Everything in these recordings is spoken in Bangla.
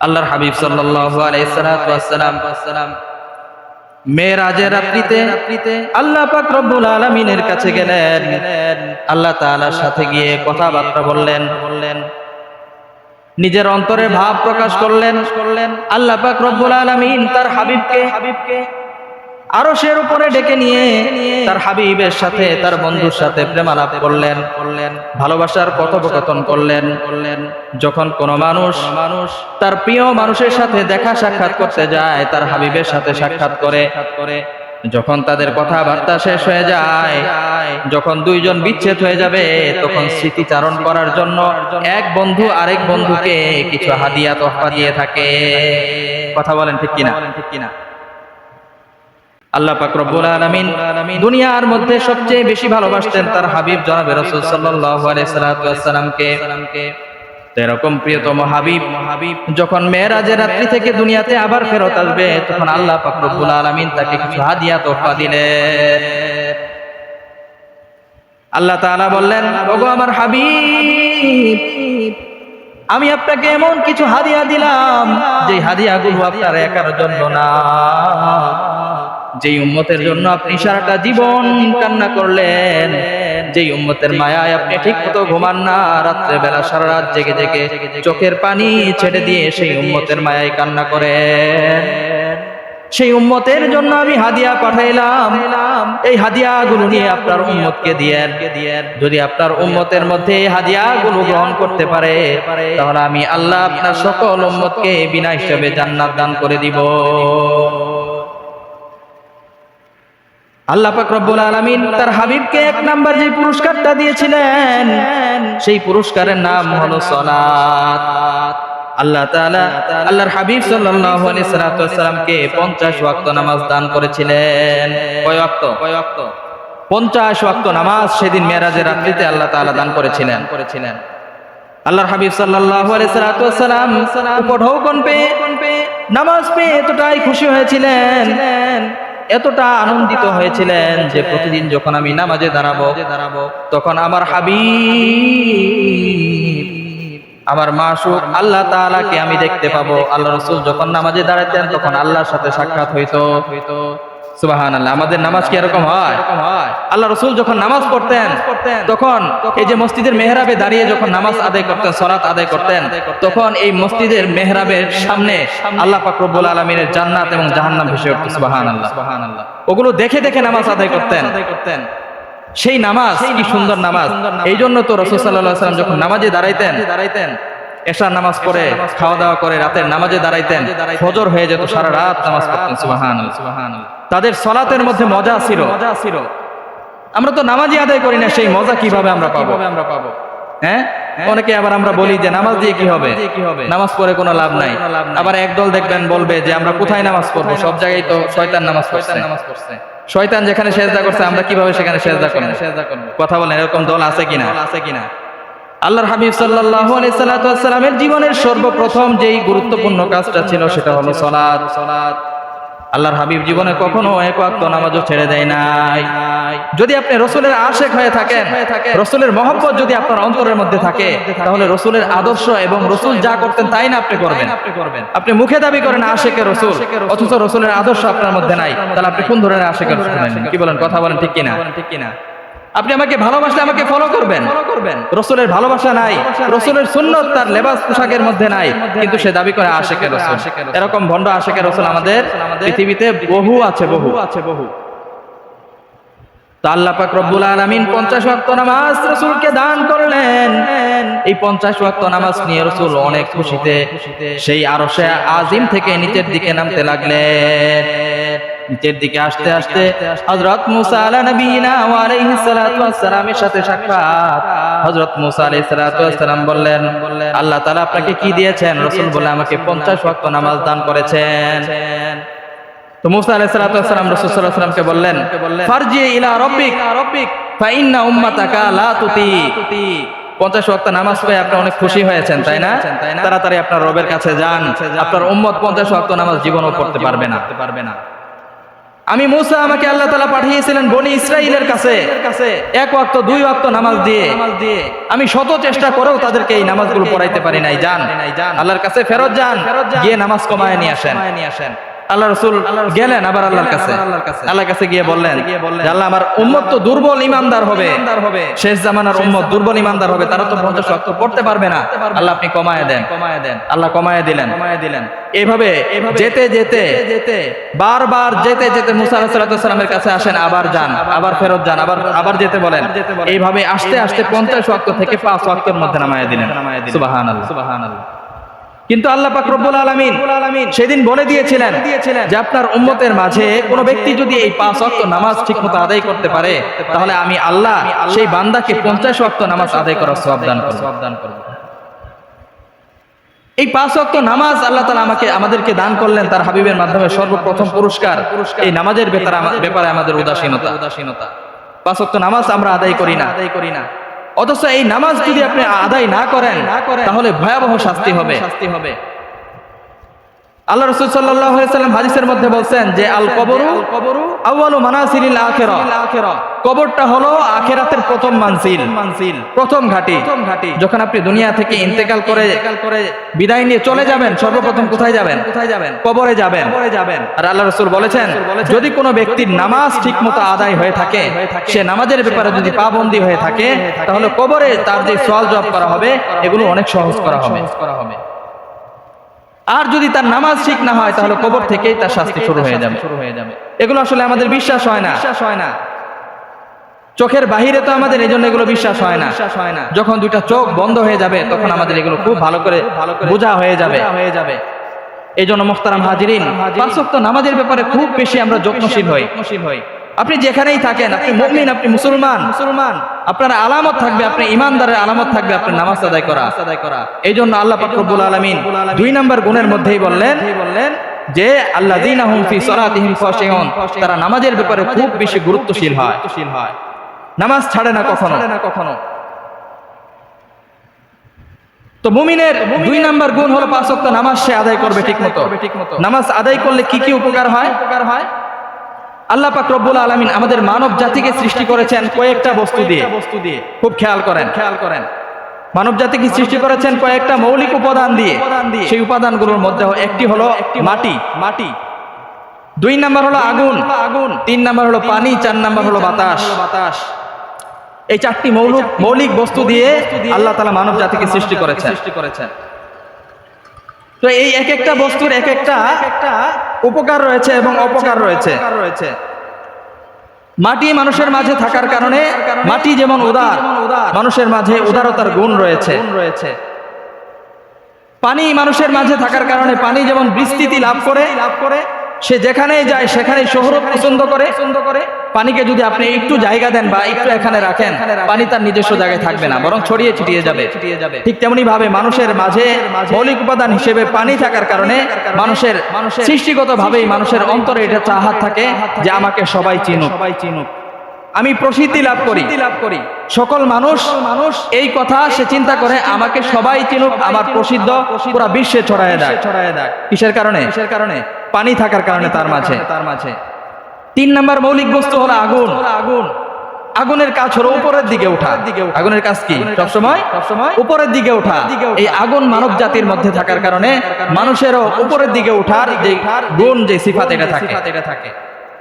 আল্লাহর হাবিব সাল্লাম মেয়েরাজের রাত্রিতে আল্লাহ পাক রব্বুল আলামিনের কাছে গেলেন। আল্লাহ তাআলার সাথে গিয়ে কথাবার্তা বললেন। বললেন নিজের অন্তরে ভাব প্রকাশ করলেন। করলেন আল্লাহ পাক রব্বুল আলমিন তার হাবিবকে হাবিবকে আরও সের উপরে ডেকে নিয়ে তার হাবিবের সাথে, তার বন্ধুর সাথে প্রেমালাপ করলেন করলেন, ভালোবাসার কথোপকথন করলেন করলেন। যখন কোনো মানুষ মানুষ তার প্রিয় মানুষের সাথে দেখা সাক্ষাৎ করতে যায়, তার হাবিবের সাথে সাক্ষাৎ করে। যখন তাদের কথাবার্তা শেষ হয়ে যায়, যখন দুইজন বিচ্ছেদ হয়ে যাবে, তখন স্মৃতিচারণ করার জন্য এক বন্ধু আরেক বন্ধুকে কিছু হাদিয়া তোহফা দিয়ে থাকে। কথা বলেন ঠিক কিনা ঠিক কিনা? আল্লাহ পাক রব্বুল আলামিন দুনিয়ার মধ্যে সবচেয়ে বেশি ভালোবাসতেন তার হাবিব জনাব রাসূল সাল্লাল্লাহু আলাইহি সাল্লামকে এরকম প্রিয়তম হাবিব যখন মেয়েরাজের রাত্রি থেকে দুনিয়াতে আবার ফেরত আসবে, তখন আল্লাহ পাক রব্বুল আলামিন তাকে কিছু হাদিয়া তোহফা দিলেন। আল্লাহ তাআলা বললেন, ওগো আমার হাবিব, আমি আপনাকে এমন কিছু হাদিয়া দিলাম যে হাদিয়াগুলো আপনার একার জন্য না। যেই উম্মতের জন্য আপনি সারাটা জীবন কান্না করলেন যেই উম্মতের মায়ায় আপনি ঠিক মতো ঘুমান না রাত্রে বেলা সারা রাত জেগে জেগে চোখের পানি ছেড়ে দিয়ে সেই উম্মতের মায়ায় কান্না করেন। সেই উম্মতের জন্য আমি হাদিয়া পাঠাইলাম। এই হাদিয়াগুলো নিয়ে আপনার উম্মতকে দিয়েন। যদি আপনার উম্মতের মধ্যে হাদিয়া হাদিয়াগুলো গ্রহণ করতে পারে তাহলে আমি আল্লাহ আপনার সকল উম্মতকে বিনা হিসাবে জান্নাত দান করে দিব। আল্লাহ পাক রব্বুল আলামিন তার হাবিবকে এক নাম্বার যে পুরস্কারটা দিয়েছিলেন, সেই পুরস্কারের নাম হলো সালাত আল্লাহ তাআলা আল্লাহর হাবিব সাল্লাল্লাহু সাল্লামকে 50 ওয়াক্ত নামাজ দান করেছিলেন। কয় ওয়াক্ত? কয় ওয়াক্ত 50 ওয়াক্ত নামাজ সেদিন মেরাজের রাত্রিতে আল্লাহ তাআলা দান করেছিলেন করেছিলেন। আল্লাহর হাবিব সাল্লাল্লাহু আলাইহি সাল্লাম উপঢৌকন পেয়ে নামাজ পেয়ে এতটাই খুশি হয়েছিলেন। এতটা আনন্দিত হয়েছিলেন যে প্রতিদিন যখন আমি নামাজে দাঁড়াবো দাঁড়াবো তখন আমার হাবি আমার মাসুক আল্লাহ তালাকে আমি দেখতে পাবো। আল্লাহ রসুল যখন নামাজে দাঁড়াতেন, তখন আল্লাহর সাথে সাক্ষাৎ হইতো হইতো। নামাজ কি হয়? আল্লাহ রসুল যখন নামাজ পড়তেন দাঁড়িয়ে যখন নামাজ আদায় করতেন আদায় করতেন আল্লাহ জান্নাত এবং ওগুলো দেখে দেখে নামাজ আদায় করতেন। করতেন সেই নামাজ কি সুন্দর নামাজ। এই জন্য তো রসুল সাল্লাম যখন নামাজে দাঁড়াইতেন দাঁড়াইতেন এশার নামাজ পড়ে, খাওয়া দাওয়া করে, রাতের নামাজে দাঁড়াইতেন, ফজর হয়ে যেত সারা রাত নামাজ পড়তেন সুবাহান সুবাহান তাদের সলাতের মধ্যে মজা ছিল। মজা ছিল আমরা তো নামাজই আদায় করি না সেই মজা কীভাবে আমরা পাবো? আমরা পাবো? হ্যাঁ? অনেকে আবার আমরা বলি যে নামাজ দিয়ে কি হবে? নামাজ পড়ে কোনো লাভ নাই। আবার একদল দেখবেন বলবে যে আমরা কোথায় নামাজ পড়ব? সব জায়গায় তো শয়তান নামাজ পড়ছে। নামাজ পড়ছে। শয়তান যেখানে সেজদা করছে আমরা কীভাবে সেখানে সেজদা করব? সেজদা করব। কথা বলেন এরকম দল আছে কিনা? আছে কিনা? আল্লাহর হাবিব সাল্লাল্লাহু আলাইহি সাল্লামের জীবনের সর্বপ্রথম যেই গুরুত্বপূর্ণ কাজটা ছিল সেটা হলো সালাত সালাত আল্লাহর হাবিব জীবনে কখনো এক ওয়াক্ত নামাজও ছেড়ে দেয় নাই। যদি আপনি রসুলের আশেক হয়ে থাকেন, রসুলের মহব্বত যদি আপনার অন্তরের মধ্যে থাকে, তাহলে রসুলের আদর্শ এবং রসুল যা করতেন তাই না আপনি করবেন? আপনি মুখে দাবি করেন আশেখের রসুল, অথচ রসুলের আদর্শ আপনার মধ্যে নাই। তাহলে আপনি কোন ধরনের রসুল কি বলেন? কথা বলেন ঠিক কিনা ঠিক কিনা? আপনি আমাকে ভালোবাসলে আমাকে ফলো করবেন। করবেন। রসুলের ভালোবাসা নাই। রসুলের সুন্নত তার লেবাস পোশাকের মধ্যে নাই। কিন্তু সে দাবি করে আশেকের রসুল। এরকম ভণ্ড আশেকের রসুল আমাদের পৃথিবীতে বহু আছে বহু। আছে বহু। পাক রব্বুল আলামিন 50 ওয়াক্ত নামাজ রাসূলকে দান করলেন। এই 50 ওয়াক্ত নামাজ নিয়ে রাসূল অনেক খুশিতে সেই আরশে আজিম থেকে নিচের দিকে নামতে লাগলেন। নিচের দিকে আসতে আসতে হযরত মুসা আলা নবীনা ওয়া আলাইহিস সালাতু ওয়াস সালামের সাথে সাক্ষাৎ। হযরত মুসা আলাইহিস সালাতু ওয়াস সালাম বললেন আল্লাহ তাআলা আপনাকে কি দিয়েছেন? রাসূল বলে আমাকে 50 ওয়াক্ত নামাজ দান করেছেন। তো মুসা আলাইহিস সালাতু ওয়াস সালাম রাসূল সাল্লাল্লাহু আলাইহি বললেন ফারজি ইলা রাব্বিক রাব্বিক উম্মাতাকা লা তুতি। পঞ্চাশ ওয়াক্ত নামাজ পেয়ে আপনি অনেক খুশি হয়েছেন তাই না? তাড়াতাড়ি আপনার রবের কাছে যান। আপনার উম্মত পঞ্চাশ ওয়াক্ত নামাজ জীবনও পড়তে পারবে না। পারবে না। আমি মুসা আমাকে আল্লাহ তালা পাঠিয়েছিলেন বনি ইসরাইলের কাছে। এক ওয়াক্ত, দুই ওয়াক্ত নামাজ দিয়ে। আমি শত চেষ্টা করেও তাদেরকে এই নামাজগুলো পড়াইতে পারি নাই, যান। আল্লাহর কাছে ফেরত যান, গিয়ে নামাজ কমায় নিয়ে আসেন। আল্লাহ রসুল গেলেন আবার আল্লাহর কাছে। আল্লাহর কাছে। গিয়ে বললেন আল্লাহ আমার উম্মত তো দুর্বল ইমানদার হবে। শেষ জামানার উম্মত দুর্বল ইমানদার হবে তারা তো পঞ্চাশ ওয়াক্ত পড়তে পারবে না। আল্লাহ আপনি কমায় দেন। কমায় দেন। আল্লাহ কমায় দিলেন। কমায় দিলেন। এইভাবে যেতে যেতে যেতে বারবার যেতে যেতে মুসা আলাহিসাল্লামের কাছে আসেন আবার যান আবার ফেরত যান আবার আবার যেতে বলেন। এইভাবে আসতে আসতে পঞ্চাশ ওয়াক্ত থেকে পাঁচ ওয়াক্তের মধ্যে নামায় দিলেন। সুবাহান আল্লাহ সুবাহান আল্লাহ কিন্তু আল্লাহ পাক রব্বুল আলামিন সেদিন বলে দিয়েছিলেন যে আপনার উম্মতের মাঝে কোনো ব্যক্তি যদি এই পাঁচ ওয়াক্ত নামাজ ঠিকমতো আদায় করতে পারে তাহলে আমি আল্লাহ সেই বান্দাকে পঞ্চাশ ওয়াক্ত নামাজ আদায় করার সওয়াব দান করব। এই পাঁচ ওয়াক্ত নামাজ আল্লাহ তাআলা আমাকে আমাদেরকে দান করলেন তার হাবিবের মাধ্যমে সর্বপ্রথম পুরস্কার। এই নামাজের ব্যাপারে আমাদের উদাসীনতা উদাসীনতা। পাঁচ ওয়াক্ত নামাজ আমরা আদায় করি না। আদায় করি না। অথচ এই নামাজ যদি আপনি আদায় না করেন তাহলে ভয়াবহ শাস্তি হবে। শাস্তি হবে আল্লাহ রসুল আলাইহি সাল্লাম হাদিসের মধ্যে বলছেন যে আল কবরু কবরু আউয়ালু মানাসিলিল আখিরা। কবরটা হলো আখিরাতের প্রথম মানসিল মানসিল প্রথম ঘাটি। প্রথম ঘাটি যখন আপনি দুনিয়া থেকে ইন্তেকাল করে বিদায় নিয়ে চলে যাবেন, সর্বপ্রথম কোথায় যাবেন? কোথায় যাবেন কবরে যাবেন। কবরে যাবেন আর আল্লাহ রসুল বলেছেন, যদি কোনো ব্যক্তির নামাজ ঠিকমতো আদায় হয়ে থাকে, সে নামাজের ব্যাপারে যদি পাবন্দি হয়ে থাকে, তাহলে কবরে তার যে সওয়াল জবাব করা হবে, এগুলো অনেক সহজ করা হবে করা হবে। আর যদি তার নামাজ ঠিক না হয় তাহলে কবর থেকেই তার শাস্তি শুরু হয়ে যাবে। শুরু হয়ে যাবে। এগুলো আসলে আমাদের বিশ্বাস হয় না। বিশ্বাস হয় না। চোখের বাহিরে তো আমাদের এই জন্য এগুলো বিশ্বাস হয় না। হয় না। যখন দুইটা চোখ বন্ধ হয়ে যাবে তখন আমাদের এগুলো খুব ভালো করে ভালো করে বোঝা হয়ে যাবে। হয়ে যাবে। এই জন্য মোখতারাম হাজিরিন পাঁচ ওয়াক্ত নামাজের ব্যাপারে খুব বেশি আমরা যত্নশীল হই। যত্নশীল হই। আপনি যেখানেই থাকেন আপনি মুমিন আপনি মুসলমান। মুসলমান। আপনার আলামত থাকবে আপনি ইমানদারের আলামত থাকবে আপনার নামাজ আদায় করা। আদায় করা। এই জন্য আল্লাহ পাক রব্বুল আলামিন দুই নম্বর গুণের মধ্যেই বললেন বললেন যে আল্লাহ তারা নামাজের ব্যাপারে খুব বেশি গুরুত্বশীল হয়। নামাজ ছাড়ে না কখনো। না কখনো। তো মুমিনের দুই নাম্বার গুণ হলো পাঁচ নামাজ সে আদায় করবে ঠিক মতো নামাজ আদায় করলে কি কি উপকার হয়? উপকার হয়? আল্লাহ পাক রব্বুল আলামিন আমাদের মানব জাতিকে সৃষ্টি করেছেন কয়েকটা বস্তু দিয়ে। বস্তু দিয়ে। খুব খেয়াল করেন। খেয়াল করেন। মানব জাতিকে সৃষ্টি করেছেন কয়েকটা মৌলিক উপাদান দিয়ে। সেই উপাদানগুলোর মধ্যে একটি হলো মাটি। মাটি। দুই নাম্বার হলো আগুন। আগুন। তিন নাম্বার হলো পানি। চার নাম্বার হলো বাতাস। বাতাস। এই চারটি মৌলিক মৌলিক বস্তু দিয়ে আল্লাহ তালা মানব জাতিকে সৃষ্টি করেছেন। সৃষ্টি করেছেন। তো এই এক একটা বস্তুর এক একটা একটা উপকার রয়েছে এবং অপকার রয়েছে। রয়েছে। মাটি মানুষের মাঝে থাকার কারণে মাটি যেমন উদার মানুষের মাঝে উদারতার গুণ রয়েছে। রয়েছে। পানি মানুষের মাঝে থাকার কারণে পানি যেমন বিস্তৃতি লাভ করে লাভ করে সে যেখানেই যায়, সেখানেই শহরত পছন্দ করে। পানিকে যদি আপনি একটু জায়গা দেন বা একটু এখানে রাখেন, পানি তার নিজস্ব জায়গায় থাকবে না, বরং ছড়িয়ে ছিটিয়ে যাবে। ঠিক তেমনি ভাবে মানুষের মাঝে মৌলিক উপাদান হিসেবে পানি থাকার কারণে মানুষের মানুষের সৃষ্টিগত ভাবেই মানুষের অন্তরে এটা চাহাত থাকে যে আমাকে সবাই চিনুক। সবাই চিনুক আমি প্রসিদ্ধি লাভ করি। লাভ করি সকল মানুষ মানুষ এই কথা সে চিন্তা করে, আমাকে সবাই চিনুক, আমার প্রসিদ্ধ, পুরা বিশ্বে ছড়ায় দেয়। ছড়ায় দেয় কিসের কারণে কিসের কারণে? পানি থাকার কারণে তার মাঝে। তার মাঝে। তিন নম্বর মৌলিক বস্তু হলো আগুন। আগুন। আগুনের কাজ হলো উপরের দিকে ওঠা। আগুনের কাজ কি? সবসময়? সবসময়? উপরের দিকে ওঠা। এই আগুন মানব জাতির মধ্যে থাকার কারণে মানুষেরও উপরের দিকে ওঠার যে গুণ যে সিফাত এটা থাকে। এটা থাকে।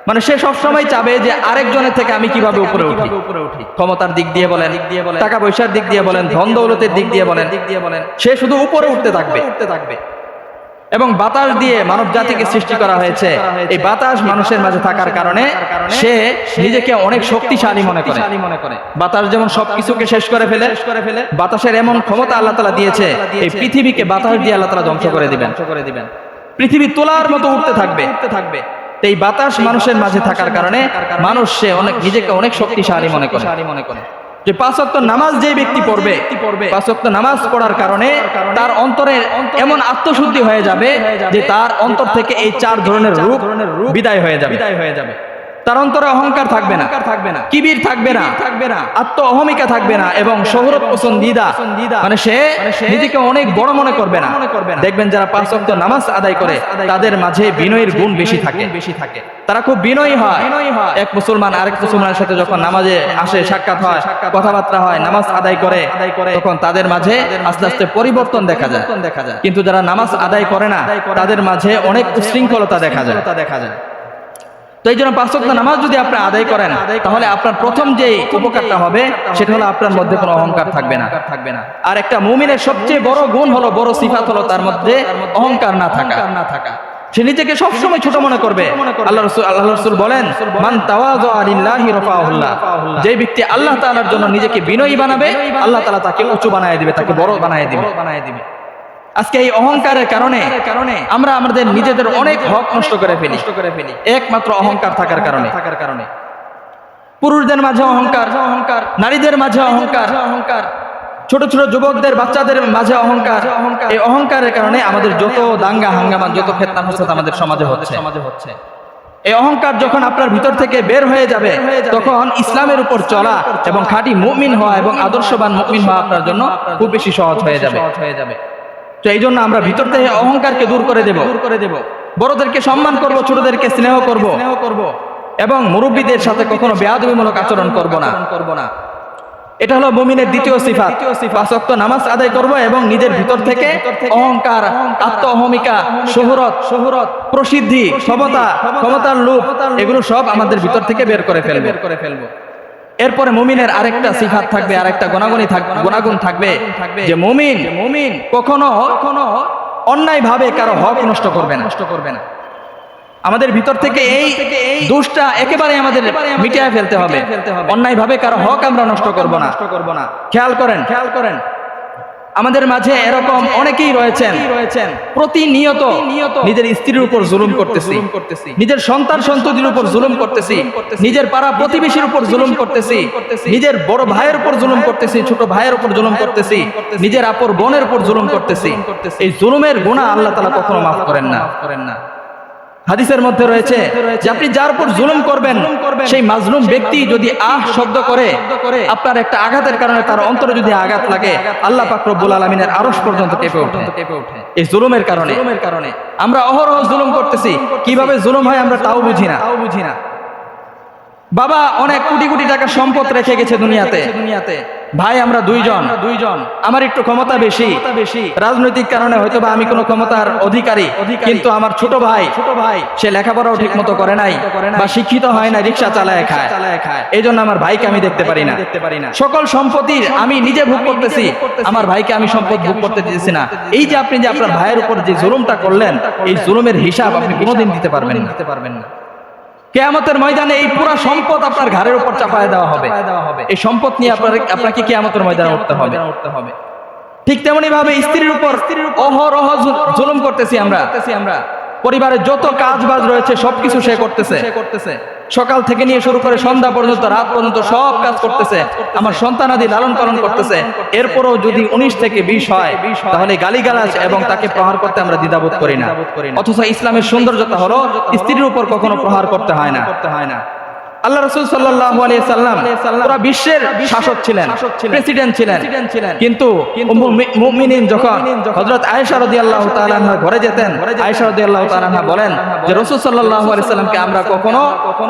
মানে সে সবসময় চাবে যে আরেকজনের থেকে আমি কীভাবে উপরে উঠি? উপরে উঠি? ক্ষমতার দিক দিয়ে বলেন দিক দিয়ে বলেন টাকা পয়সার দিক দিয়ে বলেন ধন দৌলতের দিক দিয়ে বলেন। দিক দিয়ে বলেন। সে শুধু উপরে উঠতে থাকবে। উঠতে থাকবে। এবং বাতাস দিয়ে মানব জাতিকে সৃষ্টি করা হয়েছে। এই বাতাস মানুষের মাঝে থাকার কারণে সে নিজেকে অনেক শক্তিশালী মনে করে। বাতাস যেমন সবকিছুকে শেষ করে ফেলে বাতাসের এমন ক্ষমতা আল্লাহ তালা দিয়েছে এই পৃথিবীকে বাতাস দিয়ে আল্লাহ তালা ধ্বংস করে দিবেন। করে দিবেন। পৃথিবী তোলার মতো উঠতে থাকবে। উঠতে থাকবে। এই বাতাস মানুষের মাঝে থাকার কারণে মানুষ সে অনেক নিজেকে অনেক শক্তিশালী মনে করে। মনে করে। যে পাঁচ ওয়াক্ত নামাজ যে ব্যক্তি পড়বে পাঁচ ওয়াক্ত নামাজ পড়ার কারণে তার অন্তরে এমন আত্মশুদ্ধি হয়ে যাবে যে তার অন্তর থেকে এই চার ধরনের রূপ বিদায় হয়ে যাবে। বিদায় হয়ে যাবে। তার অন্তরে অহংকার থাকবে না। থাকবে না। কিবির থাকবে না। থাকবে না। আত্ম অহমিকা থাকবে না এবং শহরত পছন্দিদা। মানে সে নিজেকে অনেক বড় মনে করবে না। দেখবেন যারা পাঁচ নামাজ আদায় করে তাদের মাঝে বিনয়ের গুণ বেশি থাকে। বেশি থাকে। তারা খুব বিনয়ী হয়। এক মুসলমান আরেক মুসলমানের সাথে যখন নামাজে আসে সাক্ষাৎ হয় কথাবার্তা হয় নামাজ আদায় করে আদায় করে তখন তাদের মাঝে আস্তে আস্তে পরিবর্তন দেখা যায়। দেখা যায়। কিন্তু যারা নামাজ আদায় করে না তাদের মাঝে অনেক উশৃঙ্খলতা দেখা যায়। দেখা যায়। তো এই জন্য পাঁচ নামাজ যদি আপনি আদায় করেন, তাহলে আপনার প্রথম যে উপকারটা হবে, সেটা হলো আপনার মধ্যে কোনো অহংকার থাকবে না। থাকবে না আর একটা মুমিনের সবচেয়ে বড় গুণ হলো, বড় সিফাত হলো তার মধ্যে অহংকার না থাকা। না থাকা সে নিজেকে সবসময় ছোট মনে করবে। আল্লাহ আল্লাহ বলেন তাওয়াযু যে ব্যক্তি আল্লাহ তাআলার জন্য নিজেকে বিনয়ী বানাবে, আল্লাহ তাআলা তাকে উঁচু বানায় দিবে, তাকে বড় বানায় দিবে। আজকে এই অহংকারের কারণে কারণে আমরা আমাদের নিজেদের অনেক হক নষ্ট করে ফেলি। করে ফেলি। একমাত্র অহংকার থাকার কারণে। থাকার কারণে। পুরুষদের মাঝে অহংকার অহংকার নারীদের মাঝে অহংকার অহংকার। ছোট ছোট যুবকদের বাচ্চাদের মাঝে অহংকার। এই অহংকারের কারণে আমাদের যত দাঙ্গা হাঙ্গামা যত ফেতনা ফসাদ আমাদের সমাজে হচ্ছে। সমাজে হচ্ছে। এই অহংকার যখন আপনার ভিতর থেকে বের হয়ে যাবে তখন ইসলামের উপর চলা এবং খাঁটি মুমিন হওয়া এবং আদর্শবান মুমিন হওয়া আপনার জন্য খুব বেশি সহজ হয়ে যাবে। সহজ হয়ে যাবে। তো এই জন্য আমরা ভিতর থেকে অহংকারকে দূর করে দেব। দূর করে দেব। বড়দেরকে সম্মান করব ছোটদেরকে স্নেহ করব। স্নেহ করব। এবং মুরব্বীদের সাথে কখনো বেয়াদবিমূলক আচরণ করব না। করব না। এটা হলো মুমিনের দ্বিতীয় সিফাত। পাঁচক্ত নামাজ আদায় করব এবং নিজের ভিতর থেকে অহংকার আত্ম অহমিকা শহরত শহরত প্রসিদ্ধি ক্ষমতা ক্ষমতার লোভ এগুলো সব আমাদের ভিতর থেকে বের করে ফেলবে। বের করে ফেলব। এরপরে মুমিনের আরেকটা সিফাত থাকবে আরেকটা গুণাগুণী থাকবে গুণাগুণ থাকবে যে মুমিন মুমিন কখনো কখনো অন্যায় ভাবে কারও হক নষ্ট করবে না। নষ্ট করবে না। আমাদের ভিতর থেকে এই দোষটা একেবারে আমাদের মিটিয়ে ফেলতে হবে। অন্যায় ভাবে কারও হক আমরা নষ্ট করব না। নষ্ট করব না। খেয়াল করেন। খেয়াল করেন। আমাদের মাঝে এরকম অনেকেই রয়েছেন। রয়েছেন। প্রতিনিয়ত নিয়ত নিজের স্ত্রীর উপর জুলুম করতেছি। করতেছি। নিজের সন্তান সন্ততির উপর জুলুম করতেছি। নিজের পাড়া প্রতিবেশীর উপর জুলুম করতেছি। নিজের বড় ভাইয়ের উপর জুলুম করতেছি ছোট ভাইয়ের উপর জুলুম করতেছি। নিজের আপর বোনের উপর জুলুম করতেছি। এই জুলুমের গুণা আল্লাহ তালা কখনো মাফ করেন না। করেন না। হাদিসের মধ্যে রয়েছে যে আপনি যার উপর জুলুম করবেন সেই মাজলুম ব্যক্তি যদি আহ শব্দ করে আপনার একটা আঘাতের কারণে তার অন্তরে যদি আঘাত লাগে আল্লাহ পাক রব্বুল আলামিনের আরশ পর্যন্ত কেঁপে ওঠে এই জুলুমের কারণে জুলুমের কারণে। আমরা অহরহ জুলুম করতেছি কীভাবে জুলুম হয় আমরা তাও বুঝি না। তাও বুঝি না। বাবা অনেক কোটি কোটি টাকা সম্পদ রেখে গেছে দুনিয়াতে। দুনিয়াতে। ভাই আমরা দুইজন। দুইজন। আমার একটু ক্ষমতা বেশি। বেশি। রাজনৈতিক কারণে হয়তো বা আমি কোনো ক্ষমতার অধিকারী। কিন্তু আমার ছোট ভাই ছোট ভাই সে লেখাপড়াও ঠিক মতো করে নাই বা শিক্ষিত হয় না রিক্সা চালায় খায়। চালায় খায়। এই জন্য আমার ভাইকে আমি দেখতে পারি না। দেখতে পারি না। সকল সম্পত্তির আমি নিজে ভোগ করতেছি। আমার ভাইকে আমি সম্পদ ভোগ করতে দিতেছি না। এই যে আপনি যে আপনার ভাইয়ের উপর যে জুলুমটা করলেন এই জুলুমের হিসাব আপনি কোনোদিন দিতে পারবেন না। দিতে পারবেন না। কেয়ামতের ময়দানে এই পুরো সম্পদ আপনার ঘাড়ের উপর চাপায় দেওয়া হবে। এই সম্পদ নিয়ে আপনার আপনাকে কেয়ামতের ময়দানে উঠতে হবে। উঠতে হবে। ঠিক তেমনি ভাবে স্ত্রীর উপর অহরহ জুল- জুলুম করতেছি আমরা। আমরা। পরিবারের যত কাজ বাজ রয়েছে সবকিছু সে করতেছে। করতেছে। সকাল থেকে নিয়ে শুরু করে সন্ধ্যা পর্যন্ত রাত পর্যন্ত সব কাজ করতেছে। আমার সন্তানাদি লালন পালন করতেছে। এরপরও যদি উনিশ থেকে বিশ হয় তাহলে গালিগালাজ এবং তাকে প্রহার করতে আমরা দ্বিধাবোধ করি না। অথচ ইসলামের সৌন্দর্যতা হলো স্ত্রীর উপর কখনো প্রহার করতে হয় না করতে হয় না। আল্লাহ রসুল সাল্লাহ সাল্লাম ওরা বিশ্বের শাসক ছিলেন প্রেসিডেন্ট ছিলেন। কিন্তু মি- মুমিনিন যখন হযরত আয়েশা রাদিয়াল্লাহু তাআলা ঘরে যেতেন আয়েশা রাদিয়াল্লাহু তাআলা বলেন যে রাসূল সাল্লাল্লাহু আলাইহি সাল্লামকে আমরা কখনো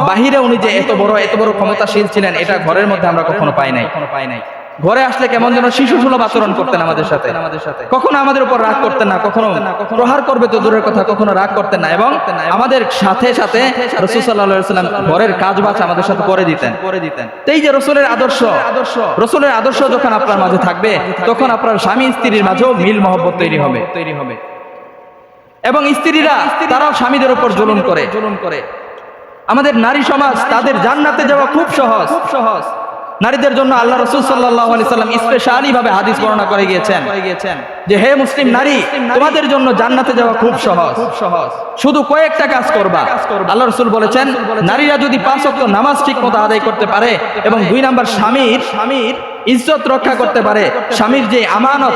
বাহিরে উনি যে এত বড় এত বড় ক্ষমতাশীল ছিলেন এটা ঘরের মধ্যে আমরা কখনো পাই নাই। কখনো পাই নাই। ঘরে আসলে কেমন যেন শিশু সুলভ আচরণ করতেন আমাদের সাথে। আমাদের সাথে কখনো আমাদের উপর রাগ করতেন না, কখনো প্রহার করবে তো দূরের কথা, কখনো রাগ করতেন না। এবং আমাদের সাথে সাথে রসুল সাল্লাহ সাল্লাম ঘরের কাজ বাজ আমাদের সাথে করে দিতেন। করে দিতেন এই যে রসুলের আদর্শ আদর্শ রসুলের আদর্শ যখন আপনার মাঝে থাকবে, তখন আপনার স্বামী স্ত্রীর মাঝেও মিল মহব্বত তৈরি হবে। তৈরি হবে এবং স্ত্রীরা তারাও স্বামীদের উপর জুলুম করে। জুলুম করে আমাদের নারী সমাজ তাদের জান্নাতে যাওয়া খুব সহজ খুব সহজ। নারীদের জন্য আল্লাহ রসুল সাল্লাহ আলি সাল্লাম স্পেশালি ভাবে হাদিস বর্ণনা করে গিয়েছেন যে হে মুসলিম নারী, তোমাদের জন্য জান্নাতে যাওয়া খুব সহজ। খুব সহজ শুধু কয়েকটা কাজ করবা। আল্লাহ রসুল বলেছেন, নারীরা যদি পাঁচ অক্ট নামাজ ঠিক মতো আদায় করতে পারে এবং দুই নাম্বার স্বামীর স্বামীর ইজ্জত রক্ষা করতে পারে স্বামীর যে আমানত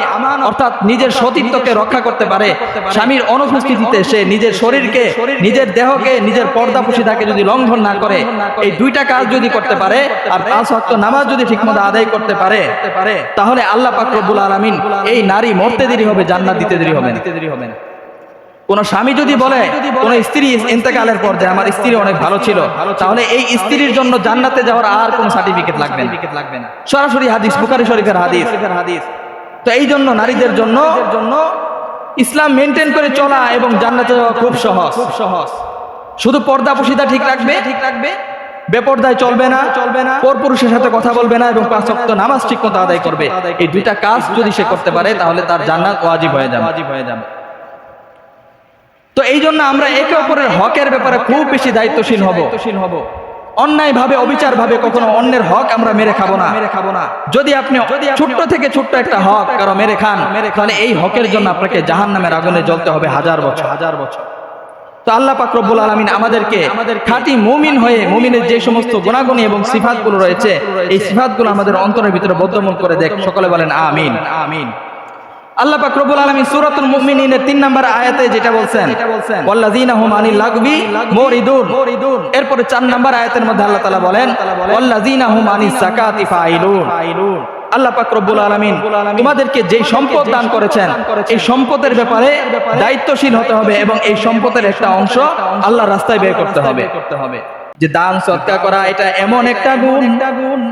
অর্থাৎ নিজের সতীত্বকে রক্ষা করতে পারে স্বামীর অনুপস্থিতিতে সে নিজের শরীরকে নিজের দেহকে নিজের পর্দা পুশিদাকে যদি লঙ্ঘন না করে এই দুইটা কাজ যদি করতে পারে আর পাঁচ ওয়াক্ত নামাজ যদি ঠিকমতো আদায় করতে পারে তাহলে আল্লাহ পাক রব্বুল আলামিন এই নারী মরতে দেরি হবে জান্নাত দিতে দেরি হবে দিতে দেরি হবে না। কোন স্বামী যদি বলে কোন স্ত্রী ইন্তেকালের পর যে আমার স্ত্রী অনেক ভালো ছিল তাহলে এই স্ত্রীর জন্য জান্নাতে যাওয়ার আর কোন সার্টিফিকেট লাগবে লাগবে না। সরাসরি হাদিস বুখারী শরীফের হাদিস। হাদিস। তো এই জন্য নারীদের জন্য জন্য ইসলাম মেনটেন করে চলা এবং জান্নাতে যাওয়া খুব সহজ। খুব সহজ। শুধু পর্দা পুশিদা ঠিক রাখবে ঠিক রাখবে বেপর্দায় চলবে না চলবে না পর পুরুষের সাথে কথা বলবে না এবং পাঁচ ওয়াক্ত নামাজ ঠিক মতো আদায় করবে। এই দুইটা কাজ যদি সে করতে পারে তাহলে তার জান্নাত ওয়াজিব হয়ে যাবে। ওয়াজিব হয়ে যাবে। তো এই জন্য আমরা একে অপরের হকের ব্যাপারে খুব বেশি দায়িত্বশীল হব হব। অন্যায় ভাবে অবিচার ভাবে কখনো অন্যের হক আমরা মেরে খাব না। মেরে খাব না। যদি আপনি ছোট্ট থেকে ছোট্ট একটা হক কারও মেরে খান তাহলে এই হকের জন্য আপনাকে জাহান নামের আগুনে জ্বলতে হবে হাজার বছর। হাজার বছর। তো আল্লাহ পাক রব্বুল আলামিন আমাদেরকে আমাদের খাঁটি মুমিন হয়ে মুমিনের যে সমস্ত গুণাগুণী এবং সিফাতগুলো রয়েছে এই সিফাতগুলো আমাদের অন্তরের ভিতরে বদ্ধমূল করে দেখ। সকলে বলেন আমিন। আমিন। আল্লাহ পাক রব্বুল আলামিন সূরাতুল মুমিনিনের 3 নম্বর আয়াতে যেটা বলছেন ওয়াল্লাযিনা হুম আনিল লাগবি মুরিদুন। এরপরে 4 নম্বর আয়াতের মধ্যে আল্লাহ তাআলা বলেন ওয়াল্লাযিনা হুম আনিস সাকাতি ফাইলুন। আল্লাহ পাক রব্বুল আলামিন তোমাদেরকে যেই সম্পদ দান করেছেন এই সম্পদের ব্যাপারে দায়িত্বশীল হতে হবে এবং এই সম্পদের একটা অংশ আল্লাহর রাস্তায় বের করতে হবে। করতে হবে। যে দান সৎকা করা, এটা এমন একটা গুণ।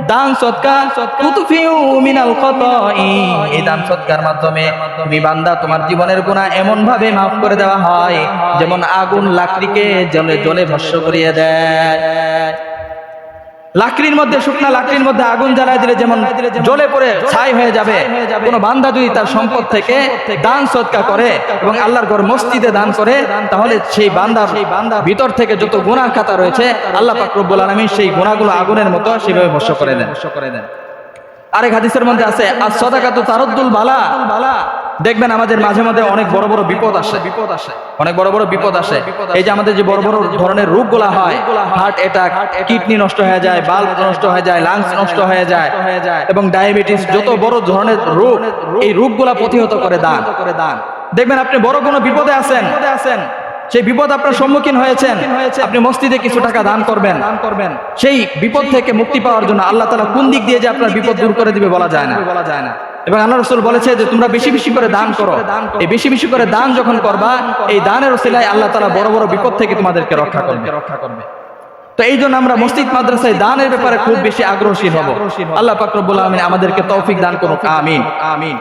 দান সৎকা তুতফিউ মিনাল খতাই। এই দান সৎকার মাধ্যমে তুমি বান্দা, তোমার জীবনের গুনাহ এমন ভাবে মাফ করে দেওয়া হয়, যেমন আগুন লাকড়িকে জলে জলে ভস্ম করিয়ে দেয়। লাকড়ির মধ্যে, শুকনা লাকড়ির মধ্যে আগুন জ্বালায় দিলে যেমন জ্বলে পড়ে, ছাই হয়ে যাবে, কোন বান্দা যদি তার সম্পদ থেকে দান সৎকা করে এবং আল্লাহর ঘর মসজিদে দান করে, তাহলে সেই বান্দা সেই বান্দা ভিতর থেকে যত গুনাহ খাতা রয়েছে, আল্লাহ পাক রব্বুল আলামিন সেই গুণাগুলো আগুনের মতো সেভাবে ভস্ম করে দেন। করে দেন আরেক হাদিসের মধ্যে আছে আর সদাকাতু তারদ্দুল বালা বালা। দেখবেন আমাদের মাঝে মাঝে অনেক বড় বড় বিপদ আসে। বিপদ আসে। অনেক বড় বড় বিপদ আসে। এই যে আমাদের যে বড় বড় ধরনের রোগগুলা হয় হার্ট অ্যাটাক কিডনি নষ্ট হয়ে যায় বাল্ব নষ্ট হয়ে যায় লাংস নষ্ট হয়ে যায়। এবং ডায়াবেটিস যত বড় ধরনের রোগ এই রোগগুলা প্রতিহত করে দান। করে দান। দেখবেন আপনি বড় কোনো বিপদে আছেন। আছেন। সেই বিপদ আপনার সম্মুখীন হয়েছেন। আপনি মসজিদে কিছু টাকা দান করবেন। দান করবেন। সেই বিপদ থেকে মুক্তি পাওয়ার জন্য আল্লাহ তালা কোন দিক দিয়ে যে আপনার বিপদ দূর করে দিবে বলা যায় না। বলা যায় না। এবং আল্লাহ রসুল বলেছে যে তোমরা বেশি বেশি করে দান করো। এই বেশি বেশি করে দান যখন করবা, এই দানের ওসিলায় আল্লাহ তালা বড় বড় বিপদ থেকে তোমাদেরকে রক্ষা করবে। রক্ষা করবে তো এই জন্য আমরা মসজিদ, মাদ্রাসায় দানের ব্যাপারে খুব বেশি আগ্রহশীল হব। আল্লাহ পাক আলমিন আলামিন আমাদেরকে তৌফিক দান করুক। আমিন। আমিন।